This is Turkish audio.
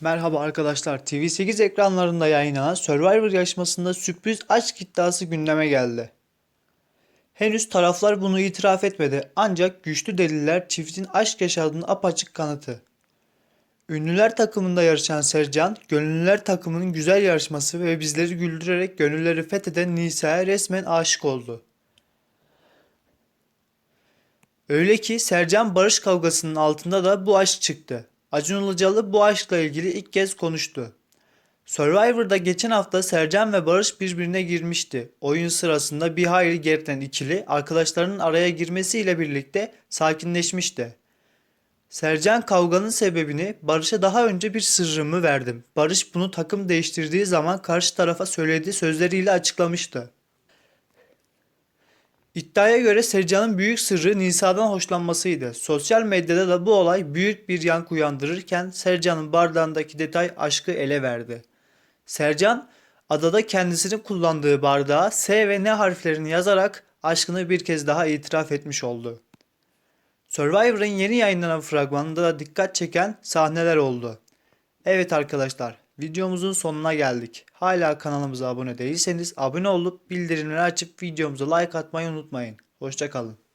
Merhaba arkadaşlar. TV8 ekranlarında yayınlanan Survivor yarışmasında sürpriz aşk iddiası gündeme geldi. Henüz taraflar bunu itiraf etmedi ancak güçlü deliller çiftin aşk yaşadığının apaçık kanıtı. Ünlüler takımında yarışan Sercan, gönüllüler takımının güzel yarışması ve bizleri güldürerek gönülleri fetheden Nisa'ya resmen aşık oldu. Öyle ki Sercan barış kavgasının altında da bu aşk çıktı. Acun Ilıcalı bu aşkla ilgili ilk kez konuştu. Survivor'da geçen hafta Sercan ve Barış birbirine girmişti. Oyun sırasında bir hayli geriden ikili arkadaşlarının araya girmesiyle birlikte sakinleşmişti. Sercan kavganın sebebini Barış'a daha önce bir sırrımı verdim. Barış bunu takım değiştirdiği zaman karşı tarafa söylediği sözleriyle açıklamıştı. İddiaya göre Sercan'ın büyük sırrı Nisa'dan hoşlanmasıydı. Sosyal medyada da bu olay büyük bir yankı uyandırırken Sercan'ın bardağındaki detay aşkı ele verdi. Sercan, adada kendisinin kullandığı bardağa S ve N harflerini yazarak aşkını bir kez daha itiraf etmiş oldu. Survivor'ın yeni yayınlanan fragmanında da dikkat çeken sahneler oldu. Evet arkadaşlar, videomuzun sonuna geldik. Hala kanalımıza abone değilseniz abone olup bildirimleri açıp videomuza like atmayı unutmayın. Hoşçakalın.